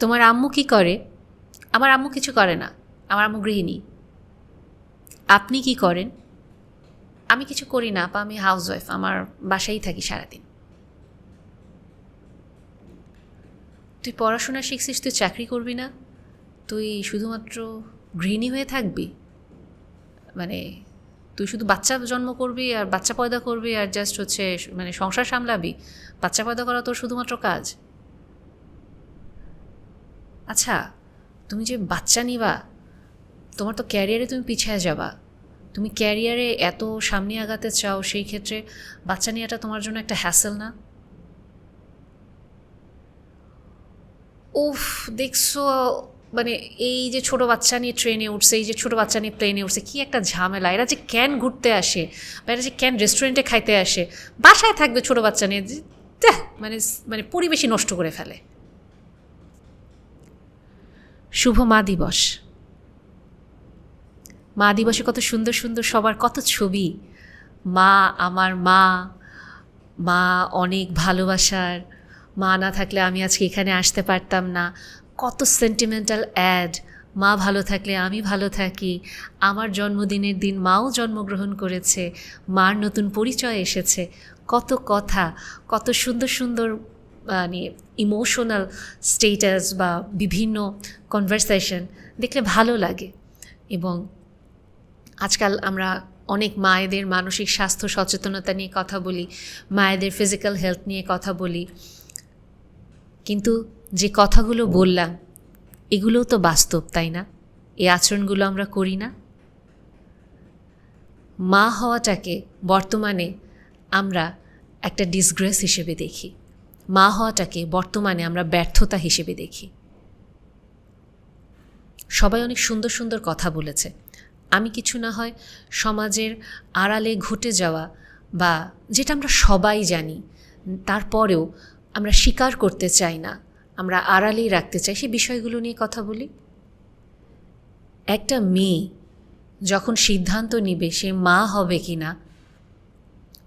তোমার আম্মু কি করে? আমার আম্মু কিছু করে না। আমার আম্মু গৃহিণী। আপনি কি করেন? আমি কিছু করি না, আপা, আমি হাউস ওয়াইফ আমার বাসায় থাকি সারাদিন। তুই পড়াশোনা শিখছিস, তুই চাকরি করবি না? তুই শুধুমাত্র গৃহিণী হয়ে থাকবি? মানে তুই শুধু বাচ্চা জন্ম করবি আর বাচ্চা পয়দা করবি আর জাস্ট হচ্ছে মানে সংসার সামলাবি? বাচ্চা পয়দা করা তোর শুধুমাত্র কাজ? আচ্ছা তুমি যে বাচ্চা নিবা, তোমার তো ক্যারিয়ারে তুমি পিছিয়ে যাবা। তুমি ক্যারিয়ারে এত সামনে আগাতে চাও, সেই ক্ষেত্রে বাচ্চা নেওয়াটা তোমার জন্য একটা হ্যাসেল না? উফ, দেখছ মানে এই যে ছোট বাচ্চা নিয়ে ট্রেনে উঠছে, এই যে ছোট বাচ্চা নিয়ে প্লেনে উঠছে, কি একটা ঝামেলা। এরা যে ক্যান ঘুরতে আসে বা এরা যে ক্যান রেস্টুরেন্টে খাইতে আসে, বাসায় থাকবে ছোট বাচ্চা নিয়ে মানে মানে পরিবেশই নষ্ট করে ফেলে। শুভ মা দিবস। মা দিবসে কত সুন্দর সুন্দর সবার কত ছবি। মা আমার মা মা অনেক ভালোবাসার। মা না থাকলে আমি আজকে এখানে আসতে পারতাম না। কত সেন্টিমেন্টাল অ্যাড মা ভালো থাকলে আমি ভালো থাকি। আমার জন্মদিনের দিন মাও জন্মগ্রহণ করেছে। মার নতুন পরিচয় এসেছে। কত কথা, কত সুন্দর সুন্দর মানে ইমোশনাল স্টেটাস বা বিভিন্ন কনভারসেশন দেখলে ভালো লাগে। এবং আজকাল আমরা অনেক মায়েদের মানসিক স্বাস্থ্য সচেতনতা নিয়ে কথা বলি, মায়েদের ফিজিক্যাল হেলথ নিয়ে কথা বলি। কিন্তু যে কথাগুলো বললাম, এগুলোও তো বাস্তব, তাই না? এই আচরণগুলো আমরা করি না? মা হওয়াটাকে বর্তমানে আমরা একটা ডিসগ্রেস হিসেবে দেখি। মা হওয়াটাকে বর্তমানে আমরা ব্যর্থতা হিসেবে দেখি। সবাই অনেক সুন্দর সুন্দর কথা বলেছে। আমি কিছু না হয় সমাজের আড়ালে ঘটে যাওয়া বা যেটা আমরা সবাই জানি, তারপরেও আমরা স্বীকার করতে চাই না, আমরা আড়ালেই রাখতে চাই সেই বিষয়গুলো নিয়ে কথা বলি। একটা মেয়ে যখন সিদ্ধান্ত নিবে সে মা হবে কি না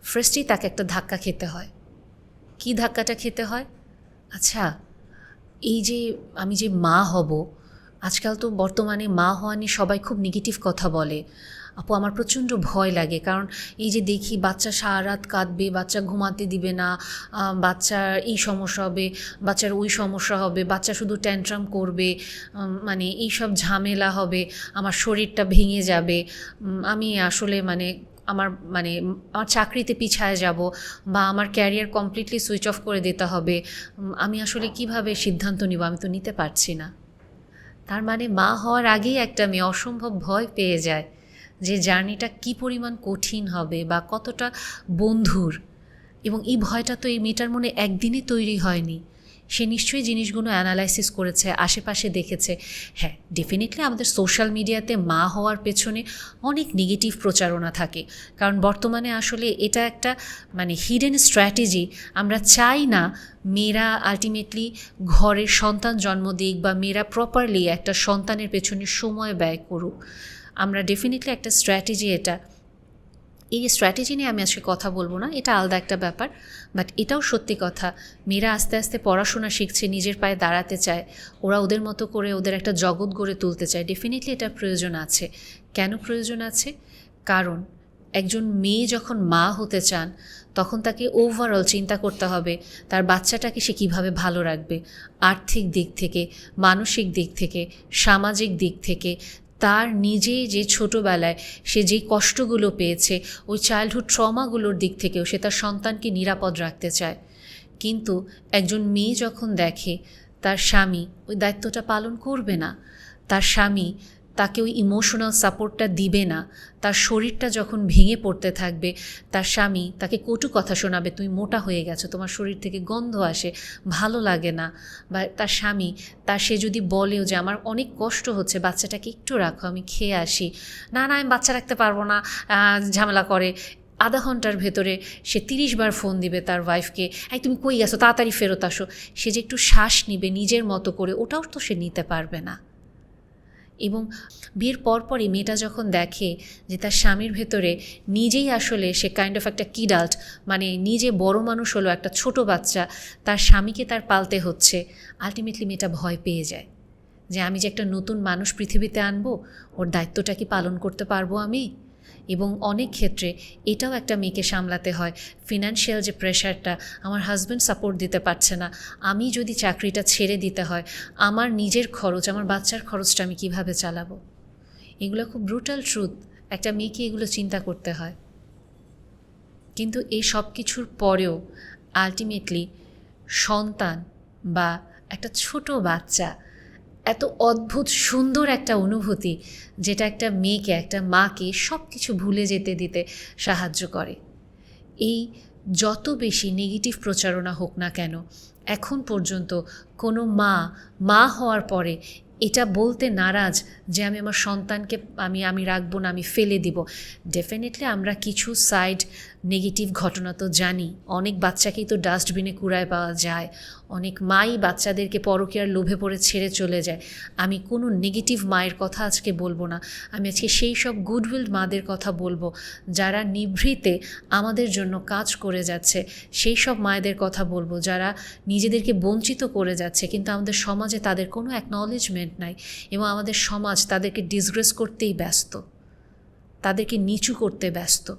ফার্স্টেই তাকে একটা ধাক্কা খেতে হয়। কি ধাক্কাটা খেতে হয়? আচ্ছা এই যে আমি যে মা হব, আজকাল তো বর্তমানে মা হওয়া নিয়ে সবাই খুব নেগেটিভ কথা বলে। আপু, আমার প্রচণ্ড ভয় লাগে, কারণ এই যে দেখি বাচ্চা সারা রাত কাঁদবে, বাচ্চা ঘুমাতে দিবে না বাচ্চার এই সমস্যা হবে, বাচ্চার ওই সমস্যা হবে, বাচ্চা শুধু ট্যান্ট্রাম করবে মানে এই সব ঝামেলা হবে, আমার শরীরটা ভেঙে যাবে। আমি আসলে মানে আমার মানে আমার চাকরিতে পিছায় যাব বা আমার ক্যারিয়ার কমপ্লিটলি সুইচ অফ করে দিতে হবে আমি আসলে কীভাবে সিদ্ধান্ত নিব আমি তো নিতে পারছি না। তার মানে মা হওয়ার আগেই একটা মেয়ে অসম্ভব ভয় পেয়ে যায় যে জার্নিটা কি পরিমাণ কঠিন হবে বা কতটা বন্ধুর। এবং এই ভয়টা তো এই মেয়েটার মনে একদিনে তৈরি হয়নি। সে নিশ্চয়ই জিনিসগুলো অ্যানালাইসিস করেছে, আশেপাশে দেখেছে। হ্যাঁ ডেফিনেটলি আমাদের সোশ্যাল মিডিয়াতে মা হওয়ার পেছনে অনেক নেগেটিভ প্রচারণা থাকে। কারণ বর্তমানে আসলে এটা একটা মানে হিডেন স্ট্র্যাটেজি আমরা চাই না মেয়েরা আলটিমেটলি ঘরের সন্তান জন্ম দিক বা মেয়েরা প্রপারলি একটা সন্তানের পেছনে সময় ব্যয় করুক। আমরা ডেফিনেটলি একটা স্ট্র্যাটেজি এটা এই স্ট্র্যাটেজি নিয়ে আমি আজকে কথা বলব না, এটা আলাদা একটা ব্যাপার বাট এটাও সত্যি কথা। মেয়েরা আস্তে আস্তে পড়াশোনা শিখছে, নিজের পায়ে দাঁড়াতে চায়, ওরা ওদের মতো করে ওদের একটা জগৎ গড়ে তুলতে চায়। ডেফিনেটলি এটা প্রয়োজন আছে। কেন প্রয়োজন আছে? কারণ একজন মেয়ে যখন মা হতে চান, তখন তাকে ওভারঅল চিন্তা করতে হবে, তার বাচ্চাটাকে সে কীভাবে ভালো রাখবে? আর্থিক দিক থেকে, মানসিক দিক থেকে, সামাজিক দিক থেকে তার নিজে যে ছোটোবেলায় সে যে কষ্টগুলো পেয়েছে, ওই চাইল্ডহুড ট্রমাগুলোর দিক থেকেও সে তার সন্তানকে নিরাপদ রাখতে চায়। কিন্তু একজন মেয়ে যখন দেখে, তার স্বামী ওই দায়িত্বটা পালন করবে না। তার স্বামী তাকে ওই ইমোশনাল সাপোর্টটা দিবে না। তার শরীরটা যখন ভেঙে পড়তে থাকবে, তার স্বামী তাকে কটু কথা শোনাবে, তুমি মোটা হয়ে গেছো, তোমার শরীর থেকে গন্ধ আসে, ভালো লাগে না। বা তার স্বামী তার সে যদি বলেও যে, আমার অনেক কষ্ট হচ্ছে, বাচ্চাটাকে একটু রাখো, আমি খেয়ে আসি। না না, আমি বাচ্চা রাখতে পারব না ঝামেলা করে। আধা ঘণ্টার ভেতরে সে তিরিশ বার ফোন দিবে তার ওয়াইফকে এই তুমি কই গেছো, তাড়াতাড়ি ফেরত আসো। সে যে একটু শ্বাস নিবে নিজের মতো করে, ওটাও তো সে নিতে পারবে না। এবং বিয়ের পরপরই মেয়েটা যখন দেখে যে তার স্বামীর ভেতরে নিজেই আসলে সে কাইন্ড অফ একটা কিডাল্ট মানে নিজে বড় মানুষ হলো একটা ছোট বাচ্চা, তার স্বামীকে তার পালতে হচ্ছে আলটিমেটলি মেয়েটা ভয় পেয়ে যায়। যে আমি যে একটা নতুন মানুষ পৃথিবীতে আনব, ওর দায়িত্বটা কি পালন করতে পারব আমি? এবং অনেক ক্ষেত্রে এটাও একটা মেয়েকে সামলাতে হয়। ফিনান্সিয়াল যে প্রেশারটা আমার হাজব্যান্ড সাপোর্ট দিতে পারছে না। আমি যদি চাকরিটা ছেড়ে দিতে হয়, আমার নিজের খরচ, আমার বাচ্চার খরচটা আমি কীভাবে চালাবো? এগুলো খুব ব্রুটাল ট্রুথ একটা মেয়েকে এগুলো চিন্তা করতে হয়। কিন্তু এই সব কিছুর পরেও আলটিমেটলি সন্তান বা একটা ছোট বাচ্চা এত অদ্ভুত, সুন্দর একটা অনুভূতি যেটা একটা মেয়েকে, একটা মাকে সব কিছু ভুলে যেতে, দিতে সাহায্য করে। এই যত বেশি নেগেটিভ প্রচারণা হোক না কেন, এখন পর্যন্ত কোনো মা মা হওয়ার পরে এটা বলতে নারাজ যে আমি আমার সন্তানকে, আমি আমি রাখব না, আমি ফেলে দিব। ডেফিনেটলি আমরা কিছু সাইড নেগেটিভ ঘটনা তো জানি। অনেক বাচ্চাকেই তো ডাস্টবিনে কুড়ায় পাওয়া যায়। অনেক মাই বাচ্চাদেরকে পরকীয়ার লোভে পড়ে ছেড়ে চলে যায়। আমি কোনো নেগেটিভ মায়ের কথা আজকে বলব না। আমি আজকে সেই সব গুডউইল মাদের কথা বলব। যারা নিভৃতে আমাদের জন্য কাজ করে যাচ্ছে, সেই সব মায়েদের কথা বলব। যারা নিজেদেরকে বঞ্চিত করে যাচ্ছে, কিন্তু আমাদের সমাজে তাদের কোনো অ্যাকনলেজমেন্ট নাই এবং আমাদের সমাজ তাদেরকে ডিসগ্রেস করতেই ব্যস্ত। তাদেরকে নিচু করতে ব্যস্ত।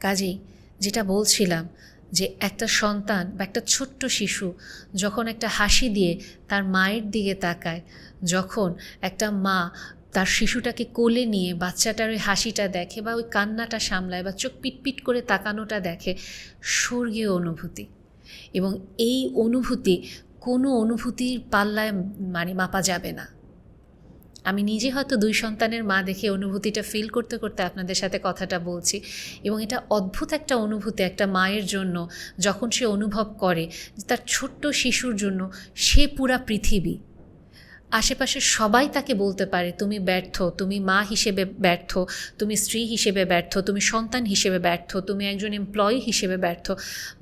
কাজেই যেটা বলছিলাম যে একটা সন্তান বা একটা ছোট্ট শিশু যখন একটা হাসি দিয়ে তার মায়ের দিকে তাকায়, যখন একটা মা তার শিশুটাকে কোলে নিয়ে বাচ্চাটার ওই হাসিটা দেখে বা ওই কান্নাটা সামলায় বা চোখ পিটপিট করে তাকানোটা দেখে, স্বর্গীয় অনুভূতি। এবং এই অনুভূতি কোনো অনুভূতির পাল্লায় মানে মাপা যাবে না। আমি নিজে হয়তো দুই সন্তানের মা দেখে অনুভূতিটা ফিল করতে করতে আপনাদের সাথে কথাটা বলছি এবং এটা অদ্ভুত একটা অনুভূতি একটা মায়ের জন্য যখন সে অনুভব করে তার ছোট্ট শিশুর জন্য সে পুরা পৃথিবী। আশেপাশে সবাই তাকে বলতে পারে, তুমি ব্যর্থ, তুমি মা হিসেবে ব্যর্থ, তুমি স্ত্রী হিসেবে ব্যর্থ, তুমি সন্তান হিসেবে ব্যর্থ, তুমি একজন এমপ্লয়ি হিসেবে ব্যর্থ।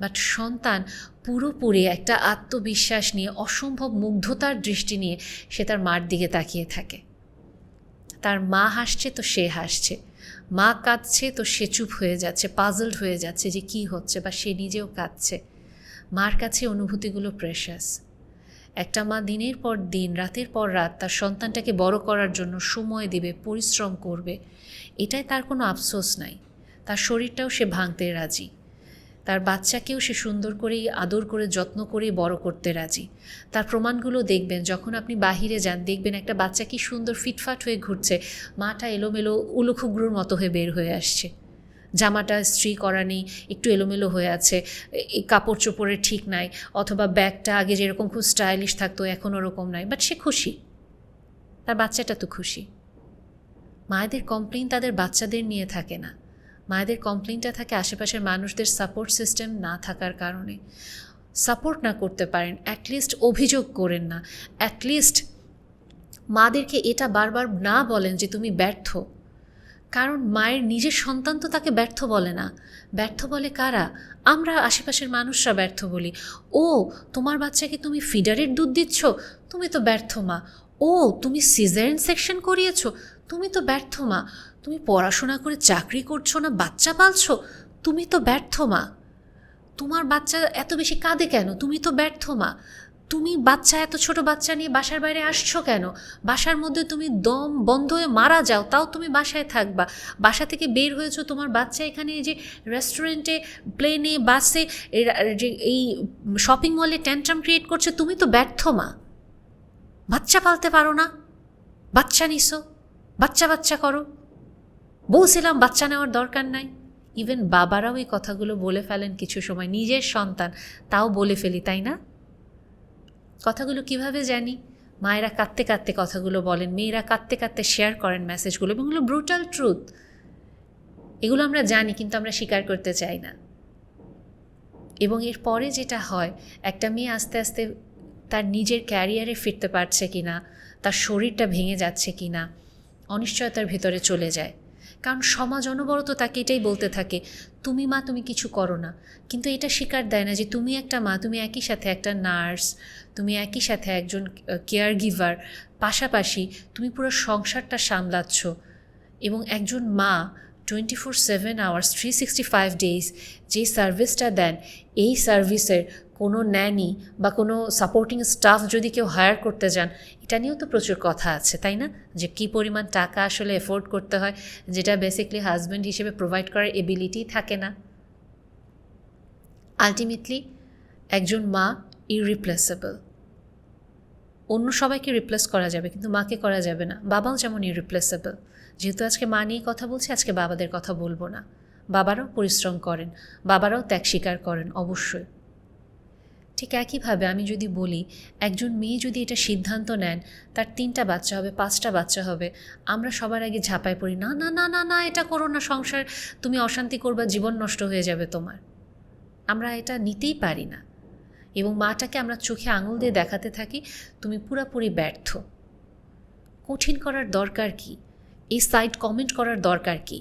বাট সন্তান পুরোপুরি একটা আত্মবিশ্বাস নিয়ে, অসম্ভব মুগ্ধতার দৃষ্টি নিয়ে সে তার মার দিকে তাকিয়ে থাকে। তার মা হাসছে তো সে হাসছে। মা কাঁদছে তো সে চুপ হয়ে যাচ্ছে পাজলড হয়ে যাচ্ছে যে কি হচ্ছে বা সে নিজেও কাঁদছে। মার কাছে অনুভূতিগুলো প্রেশাস একটা মা দিনের পর দিন, রাতের পর রাত তার সন্তানটাকে বড় করার জন্য সময় দেবে, পরিশ্রম করবে। এটাই তার কোনো আফসোস নাই। তার শরীরটাও সে ভাঙতে রাজি। তার বাচ্চাকেও সে সুন্দর করেই, আদর করে, যত্ন করে বড় করতে রাজি। তার প্রমাণগুলো দেখবেন, যখন আপনি বাহিরে যান, দেখবেন একটা বাচ্চা কি সুন্দর ফিটফাট হয়ে ঘুরছে, মাটা এলোমেলো উলুখুগ্রুর মতো হয়ে বের হয়ে আসছে। জামাটা স্ত্রী করা নেই, একটু এলোমেলো হয়ে আছে এই কাপড় চোপড়ের ঠিক নাই, অথবা ব্যাগটা আগে যেরকম খুব স্টাইলিশ থাকতো এখন ওরকম নাই বাট সে খুশি। তার বাচ্চাটা তো খুশি। মায়েদের কমপ্লেন তাদের বাচ্চাদের নিয়ে থাকে না। মায়েদের কমপ্লেনটা থাকে আশেপাশের মানুষদের সাপোর্ট সিস্টেম না থাকার কারণে। সাপোর্ট না করতে পারেন অ্যাটলিস্ট অভিযোগ করেন না। অ্যাটলিস্ট মাদেরকে এটা বারবার না বলেন যে তুমি ব্যর্থ। কারণ মায়ের নিজের সন্তান তো তাকে ব্যর্থ বলে না। ব্যর্থ বলে কারা? আমরা আশেপাশের মানুষরা ব্যর্থ বলি। ও, তোমার বাচ্চাকে তুমি ফিডারের দুধ দিচ্ছ? তুমি তো ব্যর্থ মা। ও, তুমি সিজারেন সেকশন করিয়েছ? তুমি তো ব্যর্থ মা। তুমি পড়াশোনা করে চাকরি করছ না বাচ্চা পালছো? তুমি তো ব্যর্থ মা। তোমার বাচ্চা এত বেশি কাঁদে কেন? তুমি তো ব্যর্থ মা। তুমি বাচ্চা, এত ছোট বাচ্চা নিয়ে বাসার বাইরে আসছো কেন? বাসার মধ্যে তুমি দম বন্ধ হয়ে মারা যাও, তাও তুমি বাসায় থাকবা। বাসা থেকে বের হয়েছো তোমার বাচ্চা এখানে যে রেস্টুরেন্টে প্লেনে বাসে যে এই শপিং মলে ট্যান্ট্রাম ক্রিয়েট করছে, তুমি তো ব্যর্থ মা। বাচ্চা পালতে পারো না। বাচ্চা নিছো। বাচ্চা বাচ্চা করো। বলছিলাম, বাচ্চা নেওয়ার দরকার নাই। ইভেন বাবারাও এই কথাগুলো বলে ফেলেন কিছু সময়। নিজের সন্তান, তাও বলে ফেলি, তাই না? কথাগুলো কীভাবে জানি? মায়েরা কাঁদতে কাঁদতে কথাগুলো বলেন, মেয়েরা কাঁদতে কাঁদতে শেয়ার করেন মেসেজগুলো এবং এগুলো ব্রুটাল ট্রুথ এগুলো আমরা জানি, কিন্তু আমরা স্বীকার করতে চাই না। এবং এর পরে যেটা হয়, একটা মেয়ে আস্তে আস্তে তার নিজের ক্যারিয়ারে ফিরতে পারছে কি না তার শরীরটা ভেঙে যাচ্ছে কি না অনিশ্চয়তার ভেতরে চলে যায়। কারণ সমাজ অনবরত তাকে এটাই বলতে থাকে, তুমি মা, তুমি কিছু করো না। কিন্তু এটা স্বীকার দেয় না যে তুমি একটা মা, তুমি একই সাথে একটা নার্স, তুমি একই সাথে একজন কেয়ার গিভার পাশাপাশি তুমি পুরো সংসারটা সামলাচ্ছ এবং একজন মা twenty four seven hours three sixty five days যে সার্ভিসটা দেন, এই সার্ভিসের কোনো ন্যানি বা কোনো সাপোর্টিং স্টাফ যদি কেউ হায়ার করতে যান, এটা নিয়েও তো প্রচুর কথা আছে, তাই না? যে কী পরিমাণ টাকা আসলে এফোর্ড করতে হয়, যেটা বেসিকলি হাজব্যান্ড হিসেবে প্রোভাইড করার এবিলিটি থাকে না। আলটিমেটলি একজন মা ইরিপ্লেসেবল অন্য সবাইকে রিপ্লেস করা যাবে, কিন্তু মাকে করা যাবে না, বাবাও যেমন ইরিপ্লেসেবল যেহেতু আজকে মা নিয়ে কথা বলছি, আজকে বাবাদের কথা বলব না। বাবারাও পরিশ্রম করেন, বাবারাও ত্যাগ স্বীকার করেন, অবশ্যই। ঠিক একইভাবে আমি যদি বলি, একজন মেয়ে যদি এটা সিদ্ধান্ত নেন, তার তিনটা বাচ্চা হবে, পাঁচটা বাচ্চা হবে, আমরা সবার আগে ঝাঁপায় পড়ি, না না না না না, এটা করো না, সংসার, তুমি অশান্তি করবা, জীবন নষ্ট হয়ে যাবে তোমার। আমরা এটা নিতেই পারি না। এবং মাটাকে আমরা চোখে আঙুল দিয়ে দেখাতে থাকি, তুমি পুরাপুরি ব্যর্থ। কঠিন করার দরকার কি? এই সাইট কমেন্ট করার দরকার কি?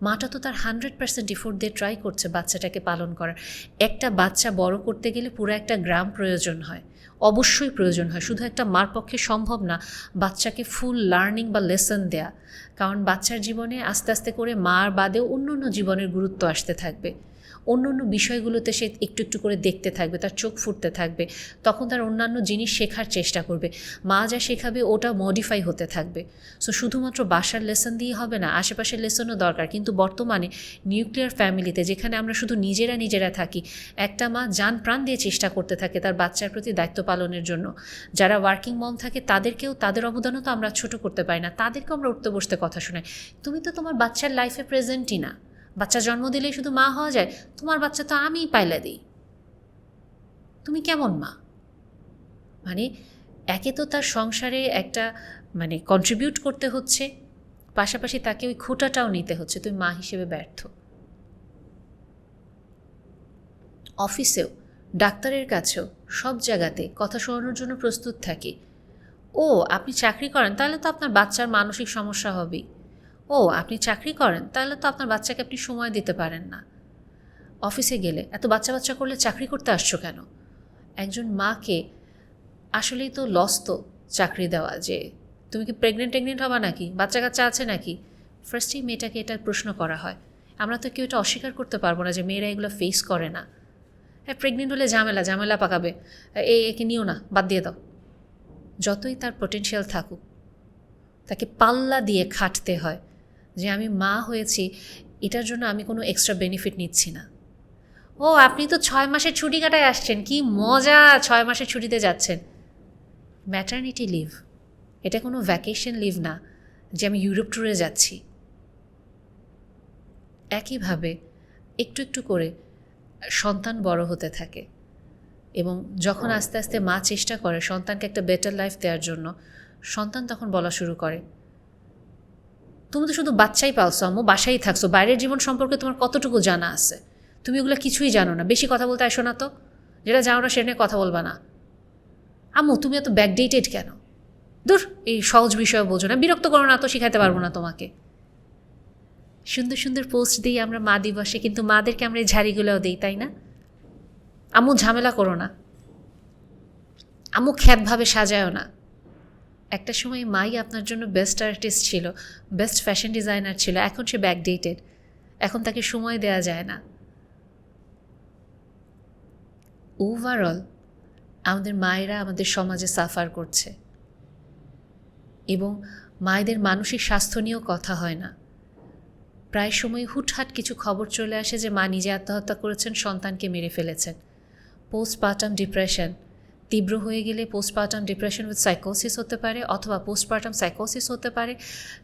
মাটা তো তার হান্ড্রেড পার্সেন্ট এফোর্ট দিয়ে ট্রাই করছে বাচ্চাটাকে পালন করার। একটা বাচ্চা বড় করতে গেলে পুরো একটা গ্রাম প্রয়োজন হয়। অবশ্যই প্রয়োজন হয়। শুধু একটা মার পক্ষে সম্ভব না বাচ্চাকে ফুল লার্নিং বা লেসন দেয়া। কারণ বাচ্চার জীবনে আস্তে আস্তে করে মার বাদেও অন্য অন্য জীবনের গুরুত্ব আসতে থাকবে। অন্য অন্য বিষয়গুলোতে সে একটু একটু করে দেখতে থাকবে, তার চোখ ফুটতে থাকবে, তখন তার অন্যান্য জিনিস শেখার চেষ্টা করবে। মা যা শেখাবে ওটা মডিফাই হতে থাকবে। সো শুধুমাত্র বাসার লেসন দিয়ে হবে না, আশেপাশের লেসনও দরকার। কিন্তু বর্তমানে নিউক্লিয়ার ফ্যামিলিতে যেখানে আমরা শুধু নিজেরা নিজেরা থাকি, একটা মা যান প্রাণ দিয়ে চেষ্টা করতে থাকে তার বাচ্চার প্রতি দায়িত্ব পালনের জন্য। যারা ওয়ার্কিং মম থাকে, তাদেরকেও, তাদের অবদানও তো আমরা ছোট করতে পারি না, তাদেরকেও আমরা উঠতে বসতে কথা শোনাই। তুমি তো তোমার বাচ্চার লাইফে প্রেজেন্টই না। বাচ্চা জন্ম দিলেই শুধু মা হওয়া যায়, তোমার বাচ্চা তো আমিই পাইলে দিই। তুমি কেমন মা? মানে একে তো তার সংসারে একটা মানে কন্ট্রিবিউট করতে হচ্ছে, পাশাপাশি তাকে ওই খোঁটাটাও নিতে হচ্ছে, তুমি মা হিসেবে ব্যর্থ। অফিসেও, ডাক্তারের কাছেও, সব জায়গাতে কথা শোনানোর জন্য প্রস্তুত থাকি। ও, আপনি চাকরি করেন, তাহলে তো আপনার বাচ্চার মানসিক সমস্যা হবেই। ও, আপনি চাকরি করেন, তাহলে তো আপনার বাচ্চাকে আপনি সময় দিতে পারেন না। অফিসে গেলে, এত বাচ্চা বাচ্চা করলে চাকরি করতে আসছো কেন? একজন মাকে আসলেই তো লস তো চাকরি দেওয়া, যে তুমি কি প্রেগনেন্ট টেগনেন্ট হবা নাকি? বাচ্চা কাচ্চা আছে নাকি? ফার্স্টেই মেয়েটাকে এটার প্রশ্ন করা হয়। আমরা তো কেউ এটা অস্বীকার করতে পারব না যে মেয়েরা এগুলো ফেস করে না। হ্যাঁ প্রেগনেন্ট হলে ঝামেলা ঝামেলা পাকাবে। এ, একে নিও না, বাদ দিয়ে দাও। যতই তার পোটেনশিয়াল থাকুক, তাকে পাল্লা দিয়ে খাটতে হয়। যে আমি মা হয়েছি, এটার জন্য আমি কোনো এক্সট্রা বেনিফিট নিচ্ছি না। ও, আপনি তো ছয় মাসের ছুটি কাটায় আসছেন, কি মজা ছয় মাসের ছুটিতে যাচ্ছেন। ম্যাটার্নিটি লিভ এটা কোনো ভ্যাকেশন লিভ না, যে আমি ইউরোপ ট্যুরে যাচ্ছি। একইভাবে একটু একটু করে সন্তান বড় হতে থাকে এবং যখন আস্তে আস্তে মা চেষ্টা করে সন্তানকে একটা বেটার লাইফ দেওয়ার জন্য, সন্তান তখন বলা শুরু করে। তুমি তো শুধু বাচ্চাই পালছো আম্মু বাসায় থাকছো। বাইরের জীবন সম্পর্কে তোমার কতটুকু জানা আছে? তুমি ওগুলো কিছুই জানো না। বেশি কথা বলতে আসো না তো। যেটা জানো না, সেটা নিয়ে কথা বলবা না। আম্মু, তুমি এত ব্যাকডেটেড কেন? দূর এই সহজ বিষয় বোঝো না। বিরক্ত করো না তো শিখাতে পারব না তোমাকে। সুন্দর সুন্দর পোস্ট দিই আমরা মা দিবসে কিন্তু মাদেরকে আমরা এই ঝাড়িগুলোও দিই, তাই না? আম্মু, ঝামেলা করো না। আম্মু, খ্যাতভাবে সাজায়ও না। একটা সময় মাই আপনার জন্য বেস্ট আর্টিস্ট ছিল বেস্ট ফ্যাশন ডিজাইনার ছিল, এখন সে ব্যাকডেটেড এখন তাকে সময় দেওয়া যায় না। ওভারঅল আমাদের মায়েরা আমাদের সমাজে সাফার করছে। এবং মায়েদের মানসিক স্বাস্থ্য নিয়েও কথা হয় না। প্রায় সময় হুটহাট কিছু খবর চলে আসে যে মা নিজে আত্মহত্যা করেছেন, সন্তানকে মেরে ফেলেছেন। পোস্টপার্টাম ডিপ্রেশন তীব্র হয়ে গেলে পোস্টপার্টাম ডিপ্রেশন উইথ সাইকোসিস হতে পারে অথবা পোস্টপার্টাম সাইকোসিস হতে পারে।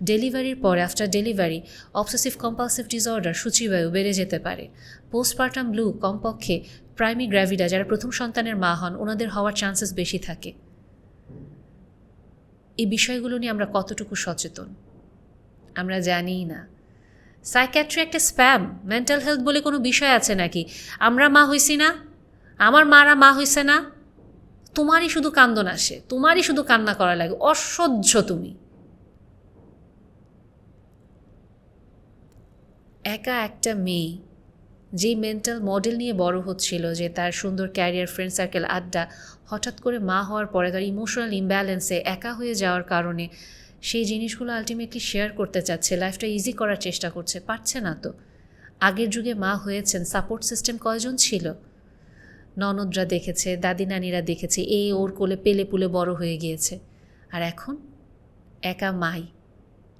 ডেলিভারির পরে after delivery obsessive compulsive disorder সূচিবায়ু বেড়ে যেতে পারে। পোস্টপার্টাম ব্লু কমপক্ষে প্রাইমি গ্র্যাভিডা যারা প্রথম সন্তানের মা হন, ওনাদের হওয়ার চান্সেস বেশি থাকে। এই বিষয়গুলো নিয়ে আমরা কতটুকু সচেতন? আমরা জানিই না। সাইক্যাট্রি একটা স্প্যাম মেন্টাল হেলথ বলে কোনো বিষয় আছে নাকি? আমরা মা হইছি না? আমার মারা মা হইছে না? তোমারই শুধু কান্দন আসে, তোমারই শুধু কান্না করা লাগে, অসহ্য তুমি। একা একটা মেয়ে, যেই মেন্টাল মডেল নিয়ে বড় হচ্ছিল, যে তার সুন্দর ক্যারিয়ার ফ্রেন্ড সার্কেল আড্ডা, হঠাৎ করে মা হওয়ার পরে তার ইমোশনাল ইমব্যালেন্সে একা হয়ে যাওয়ার কারণে সেই জিনিসগুলো আলটিমেটলি শেয়ার করতে চাচ্ছে লাইফটা ইজি করার চেষ্টা করছে, পারছে না তো। আগের যুগে মা হয়েছেন সাপোর্ট সিস্টেম কয়জন ছিল? ননদরা দেখেছে, দাদি নানিরা দেখেছে এ ওর কোলে পেলে পুলে বড় হয়ে গিয়েছে। আর এখন? একা মাই।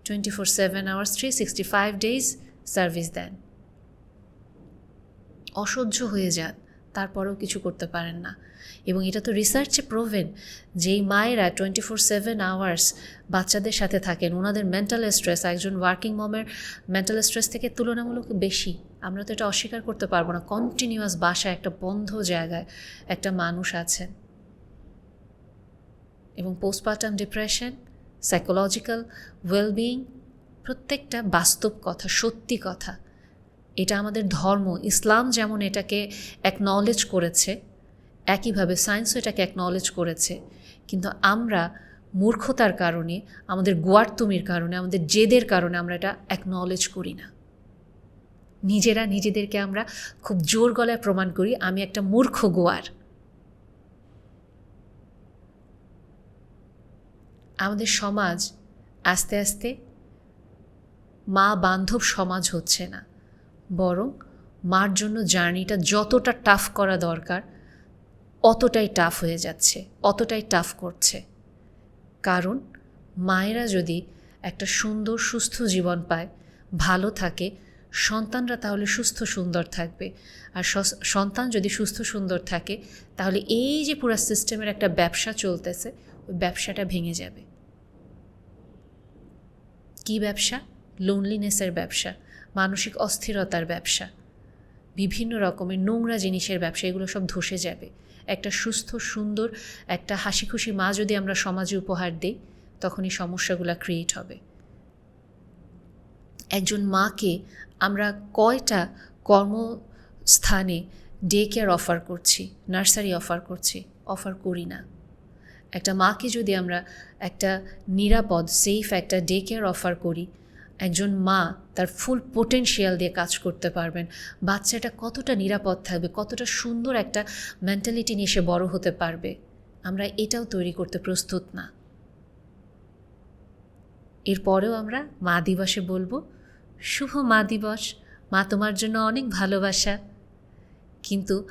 Twenty four seven hours three sixty five days service দেন। অসহ্য হয়ে যান, তারপরেও কিছু করতে পারেন না। এবং এটা তো রিসার্চে প্রোভেন যেই মায়েরা টোয়েন্টি ফোর সেভেন আওয়ার্স বাচ্চাদের সাথে থাকেন, ওনাদের মেন্টাল স্ট্রেস একজন ওয়ার্কিং মমের মেন্টাল স্ট্রেস থেকে তুলনামূলক বেশি। আমরা তো এটা অস্বীকার করতে পারব না। কন্টিনিউয়াস বাসায় একটা বন্ধ জায়গায় একটা মানুষ আছেন এবং পোস্টপার্টাম ডিপ্রেশন সাইকোলজিক্যাল ওয়েলবিং প্রত্যেকটা বাস্তব কথা, সত্যি কথা, এটা আমাদের ধর্ম। ইসলাম যেমন এটাকে অ্যাকনলেজ করেছে, একইভাবে সায়েন্সও এটাকে অ্যাকনলেজ করেছে, কিন্তু আমরা মূর্খতার কারণে, আমাদের গোয়ারতুমির কারণে, আমাদের জেদের কারণে আমরা এটা অ্যাকনলেজ করি না। নিজেরা নিজেদেরকে আমরা খুব জোর গলায় প্রমাণ করি, আমি একটা মূর্খ গোয়ার। আমাদের সমাজ আস্তে আস্তে মা বান্ধব সমাজ হচ্ছে না, বরং মার জন্য জার্নিটা যতটা টাফ করা দরকার, অতটাই টাফ হয়ে যাচ্ছে, অতটাই টাফ করছে। কারণ মায়েরা যদি একটা সুন্দর, সুস্থ জীবন পায়, ভালো থাকে সন্তানরা তাহলে সুস্থ সুন্দর থাকবে। আর সন্তান যদি সুস্থ সুন্দর থাকে, তাহলে এই যে পুরো সিস্টেমের একটা ব্যবসা চলতেছে, ওই ব্যবসাটা ভেঙে যাবে। কি ব্যবসা? লোনলিনেসের ব্যবসা, মানসিক অস্থিরতার ব্যবসা, বিভিন্ন রকমের নোংরা জিনিসের ব্যবসা, এগুলো সব ধসে যাবে। একটা সুস্থ, সুন্দর, একটা হাসি খুশি মা যদি আমরা সমাজে উপহার দিই তখন এই সমস্যাগুলো ক্রিয়েট হবে। একজন মাকে আমরা কয়টা কর্মস্থানে ডে কেয়ার অফার করছি নার্সারি অফার করছি অফার করি না। একটা মাকে যদি আমরা একটা নিরাপদ সেফ একটা ডে কেয়ার অফার করি, একজন মা তার ফুল পোটেনশিয়াল দিয়ে কাজ করতে পারবেন। বাচ্চাটা কতটা নিরাপদ থাকবে, কতটা সুন্দর একটা মেন্টালিটি নিয়ে সে বড় হতে পারবে। আমরা এটাও তৈরি করতে প্রস্তুত না। এরপরেও আমরা মা দিবসে বলব শুভ মা দিবস। মা তোমার জন্য অনেক ভালোবাসা। কিন্তু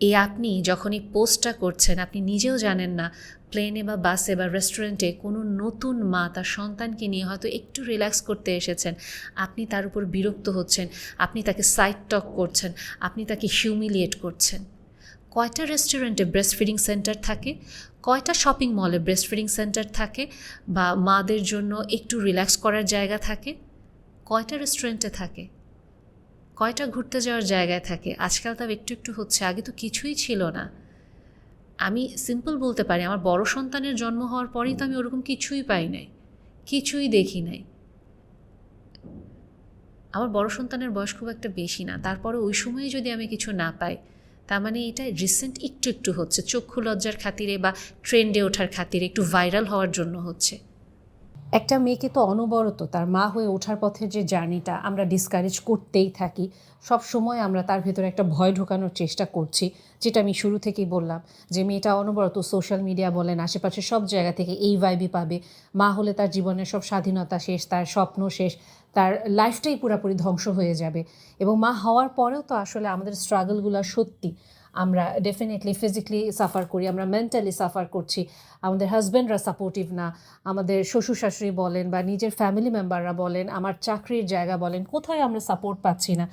এ আপনি যখন এই পোস্টটা করছেন, আপনি নিজেও জানেন না, প্লেনে বা বাসে বা রেস্টুরেন্টে কোনো নতুন মা তার সন্তানকে নিয়ে হয়তো একটু রিল্যাক্স করতে এসেছেন। আপনি তার উপর বিরক্ত হচ্ছেন, আপনি তাকে সাইড টক করছেন, আপনি তাকে হিউমিলিয়েট করছেন। কয়টা রেস্টুরেন্টে ব্রেস্ট ফিডিং সেন্টার থাকে? কয়টা শপিং মলে ব্রেস্ট ফিডিং সেন্টার থাকে? বা মাদের জন্য একটু রিল্যাক্স করার জায়গা থাকে? কয়টা রেস্টুরেন্টে থাকে? কয়টা ঘুরতে যাওয়ার জায়গায় থাকে? আজকাল তাও একটু একটু হচ্ছে, আগে তো কিছুই ছিল না। আমি সিম্পল বলতে পারি, আমার বড় সন্তানের জন্ম হওয়ার পরেই তো আমি ওরকম কিছুই পাই নাই। কিছুই দেখি নাই। আমার বড় সন্তানের বয়স খুব একটা বেশি না। তারপরে ওই সময়ে যদি আমি কিছু না পাই, তার মানে এটা রিসেন্ট একটু একটু হচ্ছে। চক্ষু লজ্জার খাতিরে বা ট্রেন্ডে ওঠার খাতিরে একটু ভাইরাল হওয়ার জন্য হচ্ছে। একটা মেয়েকে তো অনবরত তার মা হয়ে ওঠার পথের যে জার্নিটা আমরা ডিসকারেজ করতেই থাকি, সব সময় আমরা তার ভেতরে একটা ভয় ঢোকানোর চেষ্টা করছি, যেটা আমি শুরু থেকেই বললাম যে মেয়েটা অনবরত সোশ্যাল মিডিয়া বলেন আশেপাশে সব জায়গা থেকে এই ভাইবই পাবে। মা হলে তার জীবনের সব স্বাধীনতা শেষ, তার স্বপ্ন শেষ, তার লাইফটাই পুরোপুরি ধ্বংস হয়ে যাবে। এবং মা হওয়ার পরেও তো আসলে আমাদের স্ট্রাগলগুলো সত্যি। আমরা ডেফিনেটলি ফিজিক্যালি সাফার করি, আমরা মেন্টালি সাফার করছি। আমাদের হাজব্যান্ডরা সাপোর্টিভ না, আমাদের শ্বশুর শাশুড়ি বলেন বা নিজের ফ্যামিলি মেম্বাররা বলেন, আমার চাকরির জায়গা বলেন, কোথায় আমরা সাপোর্ট পাচ্ছি না?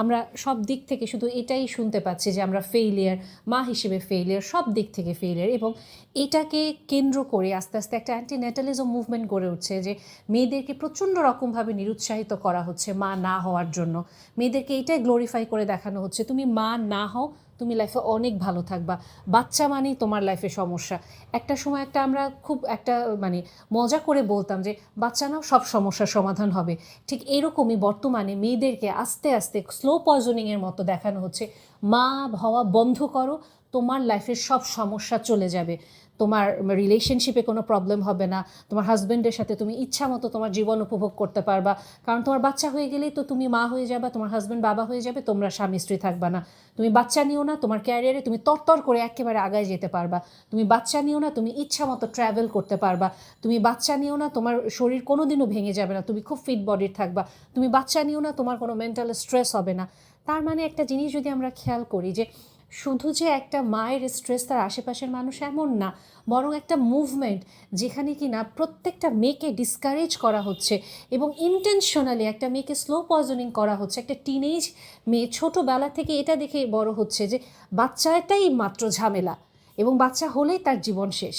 আমরা সব দিক থেকে শুধু এটাই শুনতে পাচ্ছি যে আমরা ফেইলিয়ার মা হিসেবে ফেইলিয়ার সব দিক থেকে ফেইলিয়ার এবং এটাকে কেন্দ্র করে আস্তে আস্তে একটা অ্যান্টি নেটালিজম মুভমেন্ট গড়ে উঠছে যে মেয়েদেরকে প্রচণ্ড রকমভাবে নিরুৎসাহিত করা হচ্ছে মা না হওয়ার জন্য। মেয়েদেরকে এটাই গ্লোরিফাই করে দেখানো হচ্ছে, তুমি মা না হও তুমি লাইফে অনেক ভালো থাকবা। বাচ্চা মানেই তোমার লাইফে সমস্যা। একটা সময় একটা আমরা খুব একটা মানে মজা করে বলতাম যে, বাচ্চা নাও, সব সমস্যার সমাধান হবে। ঠিক এরকমই বর্তমানে মেয়েদেরকে আস্তে আস্তে স্লো পয়জনিংয়ের মতো দেখানো হচ্ছে। মা হওয়া বন্ধ করো, তোমার লাইফের সব সমস্যা চলে যাবে। তোমার রিলেশনশিপে কোনো প্রবলেম হবে না, তোমার হাজব্যান্ডের সাথে তুমি ইচ্ছা মতো তোমার জীবন উপভোগ করতে পারবা। কারণ তোমার বাচ্চা হয়ে গেলেই তো তুমি মা হয়ে যাবে, তোমার হাজব্যান্ড বাবা হয়ে যাবে, তোমরা স্বামী স্ত্রী থাকবা না। তুমি বাচ্চা নিও না, তোমার ক্যারিয়ারে তুমি তরতর করে একেবারে আগায় যেতে পারবা। তুমি বাচ্চা নিও না, তুমি ইচ্ছা মতো ট্রাভেল করতে পারবা। তুমি বাচ্চা নিও না, তোমার শরীর কোনো দিনও ভেঙে যাবে না, তুমি খুব ফিট বডির থাকবা। তুমি বাচ্চা নিও না, তোমার কোনো মেন্টাল স্ট্রেস হবে না। তার মানে একটা জিনিস যদি আমরা খেয়াল করি যে শুধু যে একটা মায়ের স্ট্রেস তার আশেপাশের মানুষ এমন না, বরং একটা মুভমেন্ট যেখানে কি না প্রত্যেকটা মেয়েকে ডিসকারেজ করা হচ্ছে এবং ইন্টেনশনালি একটা মেয়েকে স্লো পয়জনিং করা হচ্ছে। একটা টিনেজ মেয়ে ছোটোবেলা থেকে এটা দেখে বড় হচ্ছে যে বাচ্চাটাই মাত্র ঝামেলা এবং বাচ্চা হলেই তার জীবন শেষ।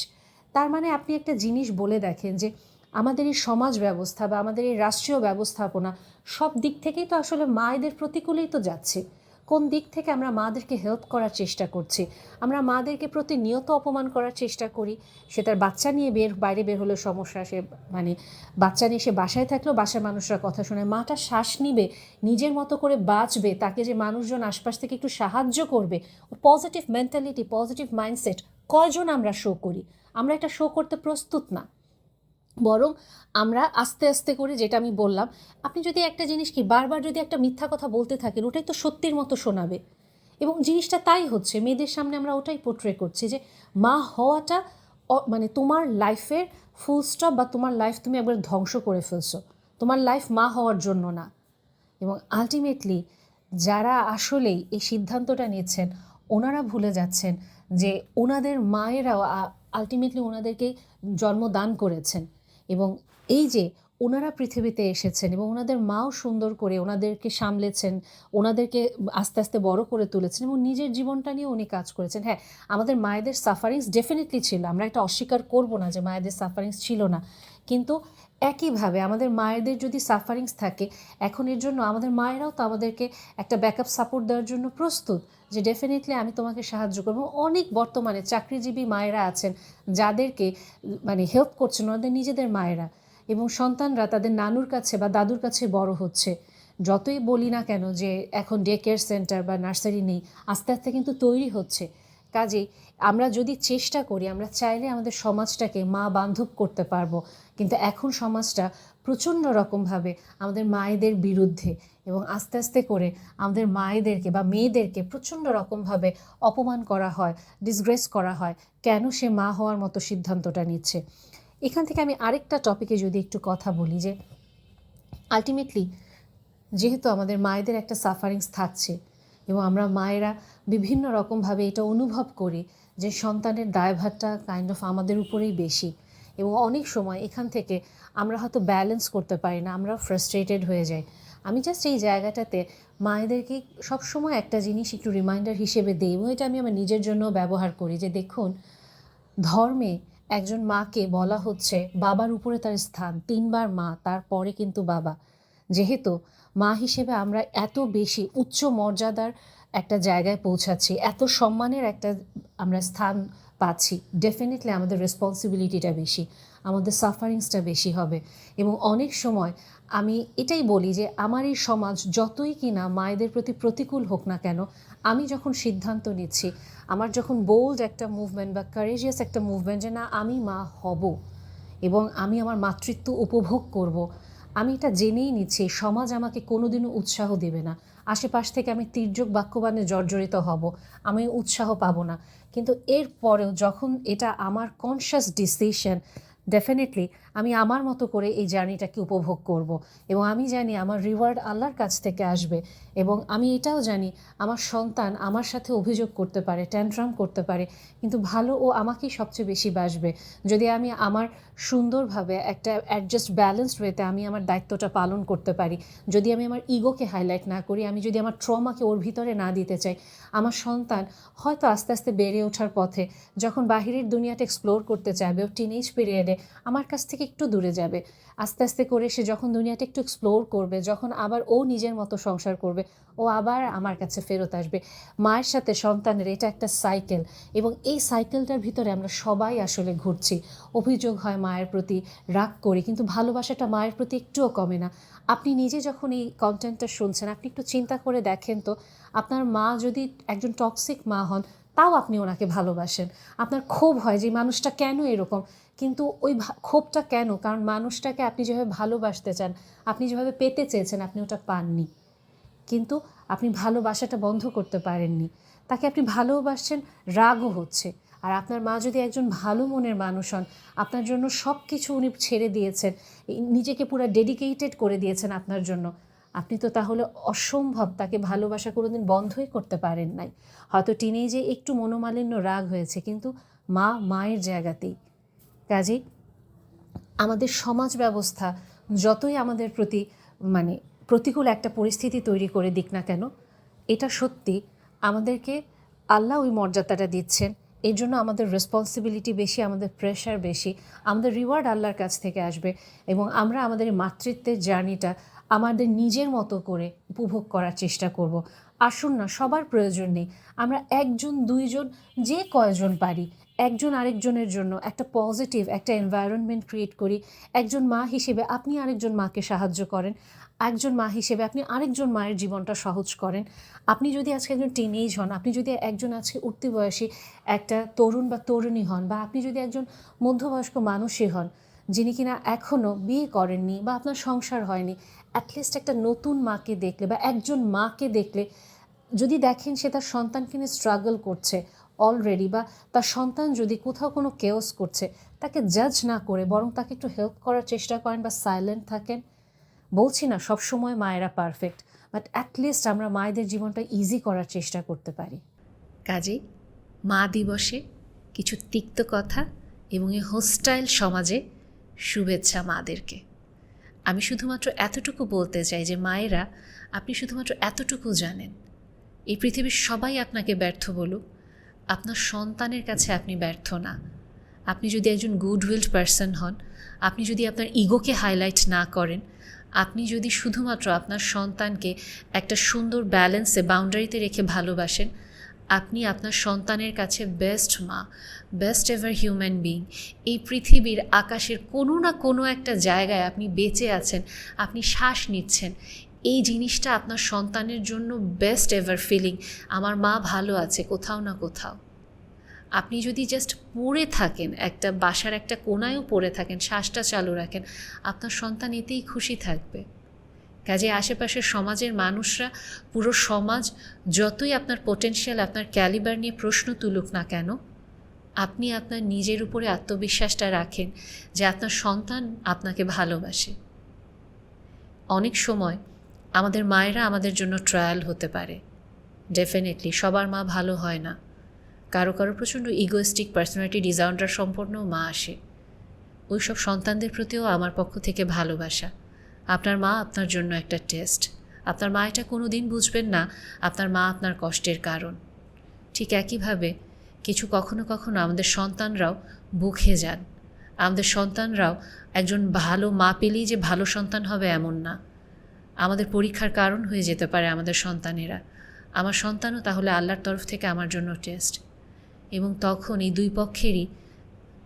তার মানে আপনি একটা জিনিস বলে দেখেন যে আমাদের এই সমাজ ব্যবস্থা বা আমাদের এই রাষ্ট্রীয় ব্যবস্থাপনা সব দিক থেকেই তো আসলে মায়েদের প্রতিকূলেই তো যাচ্ছে। কোন দিক থেকে আমরা মাদেরকে হেল্প করার চেষ্টা করছি? আমরা মাদেরকে প্রতিনিয়ত অপমান করার চেষ্টা করি। সে তার বাচ্চা নিয়ে বের, বাইরে বের হলে সমস্যা, সে মানে বাচ্চা নিয়ে সে বাসায় থাকলেও বাসার মানুষরা কথা শোনে মাটা শ্বাস নিবে, নিজের মতো করে বাঁচবে, তাকে যে মানুষজন আশপাশ থেকে একটু সাহায্য করবে পজিটিভ মেন্টালিটি পজিটিভ মাইন্ডসেট কয়জন আমরা শো করি? আমরা এটা শো করতে প্রস্তুত না। বরং আমরা আস্তে আস্তে করে যেটা আমি বললাম, আপনি যদি একটা জিনিস কি বারবার যদি একটা মিথ্যা কথা বলতে থাকেন, ওটাই তো সত্যির মতো শোনাবে। এবং জিনিসটা তাই হচ্ছে, মেয়েদের সামনে আমরা ওটাই পোট্রে করছি যে মা হওয়াটা মানে তোমার লাইফের ফুল স্টপ বা তোমার লাইফ তুমি একবার ধ্বংস করে ফেলছো। তোমার লাইফ মা হওয়ার জন্য না। এবং আলটিমেটলি যারা আসলেই এই সিদ্ধান্তটা নিচ্ছেন, ওনারা ভুলে যাচ্ছেন যে ওনাদের মায়েরাও আলটিমেটলি ওনাদেরকে জন্মদান করেছেন। এবং এই যে ওনারা পৃথিবীতে এসেছেন এবং ওনাদের মাও সুন্দর করে ওনাদেরকে সামলেছেন, ওনাদেরকে আস্তে আস্তে বড় করে তুলেছেন এবং নিজের জীবনটা নিয়ে উনি কাজ করেছেন। হ্যাঁ আমাদের মায়েদের সাফারিংস ডেফিনেটলি ছিল। আমরা এটা অস্বীকার করব না যে মায়েদের সাফারিংস ছিল না। কিন্তু একইভাবে আমাদের মায়েদের যদি সাফারিংস থাকে, এখন এর জন্য আমাদের মায়েরাও তো আমাদেরকে একটা ব্যাকআপ সাপোর্ট দেওয়ার জন্য প্রস্তুত যে ডেফিনেটলি আমি তোমাকে সাহায্য করব। অনেক বর্তমানে চাকরিজীবী মায়েরা আছেন যাদেরকে মানে হেল্প করছেন ওনাদের নিজেদের মায়েরা এবং সন্তানরা তাদের নানুর কাছে বা দাদুর কাছে বড় হচ্ছে। যতই বলি না কেন যে এখন ডে কেয়ার সেন্টার বা নার্সারি নেই, আস্তে আস্তে কিন্তু তৈরি হচ্ছে। কাজেই আমরা যদি চেষ্টা করি, আমরা চাইলে আমাদের সমাজটাকে মা বান্ধব করতে পারব। কিন্তু এখন সমাজটা প্রচণ্ড রকমভাবে আমাদের মায়েদের বিরুদ্ধে এবং আস্তে আস্তে করে আমাদের মায়েদেরকে বা মেয়েদেরকে প্রচণ্ড রকমভাবে অপমান করা হয় ডিসগ্রেস করা হয়। কেন সে মা হওয়ার মতো সিদ্ধান্তটা নিচ্ছে? এখান থেকে আমি আরেকটা টপিকে যদি একটু কথা বলি যে আলটিমেটলি যেহেতু আমাদের মায়েদের একটা সাফারিংস থাকছে এবং আমরা মায়েরা বিভিন্ন রকমভাবে এটা অনুভব করি যে সন্তানের দায়ভারটা কাইন্ড অফ আমাদের উপরেই বেশি। এবং অনেক সময় এখান থেকে আমরা হয়তো ব্যালেন্স করতে পারি না আমরা ফ্রাস্ট্রেটেড হয়ে যাই। আমি জাস্ট এই জায়গাটাতে মায়েদেরকে সবসময় একটা জিনিস একটু রিমাইন্ডার হিসেবে দিই এবং এটা আমি আমার নিজের জন্য ব্যবহার করি যে দেখুন, ধর্মে একজন মাকে বলা হচ্ছে বাবার উপরে তার স্থান, তিনবার মা, তারপরে কিন্তু বাবা। যেহেতু মা হিসেবে আমরা এত বেশি উচ্চ মর্যাদার একটা জায়গায় পৌঁছাচ্ছি, এত সম্মানের একটা আমরা স্থান পাচ্ছি ডেফিনেটলি আমাদের রেসপন্সিবিলিটিটা বেশি, আমাদের সাফারিংসটা বেশি হবে এবং অনেক সময় আমি এটাই বলি যে, আমার এই সমাজ যতই কিনা মায়েদের প্রতি প্রতিকূল হোক না কেন, আমি যখন সিদ্ধান্ত নিচ্ছি, আমার যখন বোল্ড একটা মুভমেন্ট বা কারেজিয়াস একটা মুভমেন্ট যে, না, আমি মা হব এবং আমি আমার মাতৃত্ব উপভোগ করব। আমি এটা জেনেই নিচ্ছি, সমাজ আমাকে কোনোদিনও উৎসাহ দেবে না আশেপাশ থেকে আমি তির্যক বাক্যবাণে জর্জরিত হব, আমি উৎসাহ পাব না। কিন্তু এরপরেও যখন এটা আমার কনসিয়াস ডিসিশন ডেফিনেটলি আমি আমার মতো করে এই জার্নিটাকে উপভোগ করব। এবং আমি জানি আমার রিওয়ার্ড আল্লাহর কাছ থেকে আসবে এবং আমি এটাও জানি আমার সন্তান আমার সাথে অভিযোগ করতে পারে ট্যান্ট্রাম করতে পারে, কিন্তু ভালো ও আমাকেই সবচেয়ে বেশি বাসবে। যদি আমি আমার সুন্দরভাবে একটা অ্যাডজাস্ট ব্যালেন্সড ওয়েতে আমি আমার দায়িত্বটা পালন করতে পারি, যদি আমি আমার ইগোকে হাইলাইট না করি, আমি যদি আমার ট্রমাকে ওর ভিতরে না দিতে চাই, আমার সন্তান হয়তো আস্তে আস্তে বেড়ে ওঠার পথে, যখন বাহিরের দুনিয়াটা এক্সপ্লোর করতে চাইবে, ও টিনেজ পিরিয়ডে আমার কাছ থেকে একটু দূরে যাবে। আস্তে আস্তে করে সে যখন দুনিয়াটা একটু এক্সপ্লোর করবে, যখন আবার ও নিজের মতো সংসার করবে, ও আবার আমার কাছে ফেরত আসবে। মায়ের সাথে সন্তানের এটা একটা সাইকেল এবং এই সাইকেলটার ভিতরে আমরা সবাই আসলে ঘুরছি। অভিযোগ হয় মায়ের প্রতি রাগ করি, কিন্তু ভালোবাসাটা মায়ের প্রতি একটুও কমে না। আপনি নিজে যখন এই কন্টেন্টটা শুনছেন, আপনি একটু চিন্তা করে দেখেন তো, আপনার মা যদি একজন টক্সিক মা হন, তাও আপনি ওনাকে ভালোবাসেন। আপনার ক্ষোভ হয় যে মানুষটা কেন এরকম? কিন্তু ওই ক্ষোভটা কেন? কারণ মানুষটাকে আপনি যেভাবে ভালোবাসতে চান, আপনি যেভাবে পেতে চেয়েছেন, আপনি ওটা পাননি। কিন্তু আপনি ভালোবাসাটা বন্ধ করতে পারেননি। তাকে আপনি ভালোবাসছেন, রাগও হচ্ছে। আর আপনার মা যদি একজন ভালো মনের মানুষ হন, আপনার জন্য সব কিছু উনি ছেড়ে দিয়েছেন নিজেকে পুরো ডেডিকেটেড করে দিয়েছেন আপনার জন্য, আপনি তো তাহলে অসম্ভব তাকে ভালোবাসা কোনোদিন বন্ধই করতে পারেন নাই। হয়তো টিনেজে একটু মনোমালিন্য রাগ হয়েছে, কিন্তু মা মায়ের জায়গাতেই। কাজেই আমাদের সমাজ ব্যবস্থা যতই আমাদের প্রতি মানে প্রতিকূল একটা পরিস্থিতি তৈরি করে দিক না কেন, এটা সত্যি আমাদেরকে আল্লাহ ওই মর্যাদাটা দিচ্ছেন। এর জন্য আমাদের রেসপন্সিবিলিটি বেশি, আমাদের প্রেশার বেশি, আমাদের রিওয়ার্ড আল্লাহর কাছ থেকে আসবে এবং আমরা আমাদের মাতৃত্বের জার্নিটা আমাদের নিজের মতো করে উপভোগ করার চেষ্টা করব। আসুন না, সবার প্রয়োজন নেই। আমরা একজন, দুইজন, যে কয়জন পারি একজন আরেকজনের জন্য একটা পজিটিভ একটা এনভায়রনমেন্ট ক্রিয়েট করি। একজন মা হিসেবে আপনি আরেকজন মাকে সাহায্য করেন। একজন মা হিসেবে আপনি আরেকজন মায়ের জীবনটা সহজ করেন। আপনি যদি আজকে একজন টিনেজ হন, আপনি যদি একজন আজকে উঠতি বয়সী একটা তরুণ বা তরুণী হন বা আপনি যদি একজন মধ্যবয়স্ক মানুষই হন, যিনি কিনা এখনও বিয়ে করেননি বা আপনার সংসার হয়নি অ্যাটলিস্ট একটা নতুন মাকে দেখলে বা একজন মাকে দেখলে যদি দেখেন সে তার সন্তানকে নিয়ে স্ট্রাগল করছে অলরেডি বা তার সন্তান যদি কোথাও কোনো কেওস করছে, তাকে জাজ না করে বরং তাকে একটু হেল্প করার চেষ্টা করেন বা সাইলেন্ট থাকেন। বলছি না, সবসময় মায়েরা পারফেক্ট বাট অ্যাটলিস্ট আমরা মায়েদের জীবনটা ইজি করার চেষ্টা করতে পারি। কাজেই মা দিবসে কিছু তিক্ত কথা এবং এই হোস্টাইল সমাজে শুভেচ্ছা মাদেরকে। আমি শুধুমাত্র এতটুকু বলতে চাই যে, মায়েরা, আপনি শুধুমাত্র এতটুকু জানেন। এই পৃথিবীর সবাই আপনাকে ব্যর্থ বলুক আপনার সন্তানের কাছে আপনি ব্যর্থ না। আপনি যদি একজন গুড উইল্ড পারসন হন, আপনি যদি আপনার ইগোকে হাইলাইট না করেন, আপনি যদি শুধুমাত্র আপনার সন্তানকে একটা সুন্দর ব্যালেন্সে, বাউন্ডারিতে রেখে ভালোবাসেন, আপনি আপনার সন্তানের কাছে বেস্ট মা, বেস্ট এভার হিউম্যান বিং এই পৃথিবীর আকাশের কোনো না কোনো একটা জায়গায় আপনি বেঁচে আছেন, আপনি শ্বাস নিচ্ছেন এই জিনিসটা আপনার সন্তানের জন্য বেস্ট এভার ফিলিং আমার মা ভালো আছে, কোথাও না কোথাও। আপনি যদি জাস্ট পড়ে থাকেন, একটা বাসার একটা কোনায়ও পড়ে থাকেন, শ্বাসটা চালু রাখেন, আপনার সন্তান এতেই খুশি থাকবে। কাজে আশেপাশের সমাজের মানুষরা, পুরো সমাজ যতই আপনার পোটেনশিয়াল আপনার ক্যালিবার নিয়ে প্রশ্ন তুলুক না কেন, আপনি আপনার নিজের উপরে আত্মবিশ্বাসটা রাখেন যে আপনার সন্তান আপনাকে ভালোবাসে। অনেক সময় আমাদের মায়েরা আমাদের জন্য ট্রায়াল হতে পারে। ডেফিনেটলি সবার মা ভালো হয় না। কারও কারও প্রচণ্ড ইগোয়েস্টিক পার্সোনালিটি ডিজাউন্ডার সম্পন্ন মা আসে। ওইসব সন্তানদের প্রতিও আমার পক্ষ থেকে ভালোবাসা। আপনার মা আপনার জন্য একটা টেস্ট আপনার মা এটা কোনো দিন বুঝবেন না, আপনার মা আপনার কষ্টের কারণ। ঠিক একইভাবে, কিছু কখনো কখনো আমাদের সন্তানরাও বুখে যান। আমাদের সন্তানরাও একজন ভালো মা পেলেই যে ভালো সন্তান হবে এমন না। আমাদের পরীক্ষার কারণ হয়ে যেতে পারে আমাদের সন্তানেরা। আমার সন্তানও তাহলে আল্লাহর তরফ থেকে আমার জন্য টেস্ট। এবং তখন এই দুই পক্ষেরই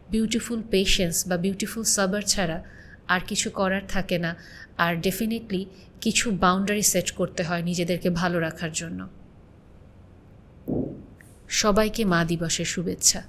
বিউটিফুল পেশেন্স বা বিউটিফুল সাবার ছাড়া আর কিছু করার থাকে না আর ডেফিনেটলি কিছু বাউন্ডারি সেট করতে হয় নিজেদেরকে ভালো রাখার জন্য। সবাইকে মা দিবসের শুভেচ্ছা।